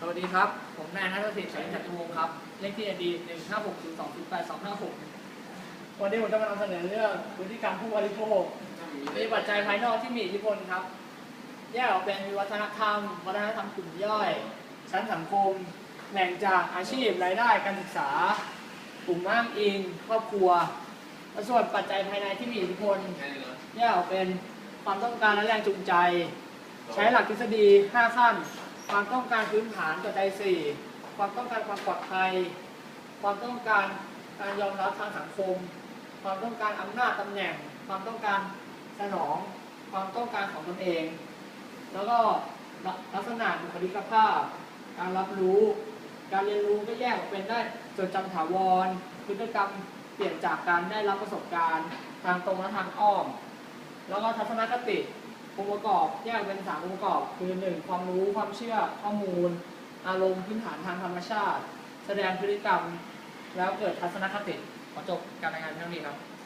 สวัสดีครับ ผมนายนัทศิษย์ชัยจักรวงศ์ครับ เลขที่อดีหนึ่งห้าหกสองศูนย์แปดสองห้าหกวันนี้ผมจะมานำเสนอเรื่องพฤติกรรมผู้บริโภค มีปัจจัยภายนอกที่มีอิทธิพลครับ แยกออกเป็นวัฒนธรรม วัฒนธรรมกลุ่มย่อย ชั้นสังคม แหล่งจากอาชีพ รายได้ การศึกษา กลุ่มอ้างอิง ครอบครัว และส่วนปัจจัยภายในที่มีอิทธิพล แยกออกเป็นความต้องการและแรงจูงใจ ใช้หลักทฤษฎี 5 ขั้น ความต้องการพื้นฐานปัจจัย4ความต้องการความปลอดภัย ความต้องการการยอมรับทางสังคม ความต้องการอำนาจตำแหน่ง ความต้องการสนอง ความต้องการของตนเอง แล้วก็ลักษณะบุคลิกภาพ การรับรู้ การเรียนรู้ก็แยกออกเป็นได้จดจำถาวรพฤติกรรมเปลี่ยนจากการได้รับประสบการณ์ ทางตรงและทางอ้อม แล้วก็ทัศนคติ องค์ประกอบแยกเป็นสามองค์ประกอบ คือหนึ่งความรู้ความเชื่อข้อมูล อารมณ์พื้นฐานทางธรรมชาติ แสดงพฤติกรรม แล้วเกิดทัศนคติขอจบการรายงานเพียงเท่านี้ครับ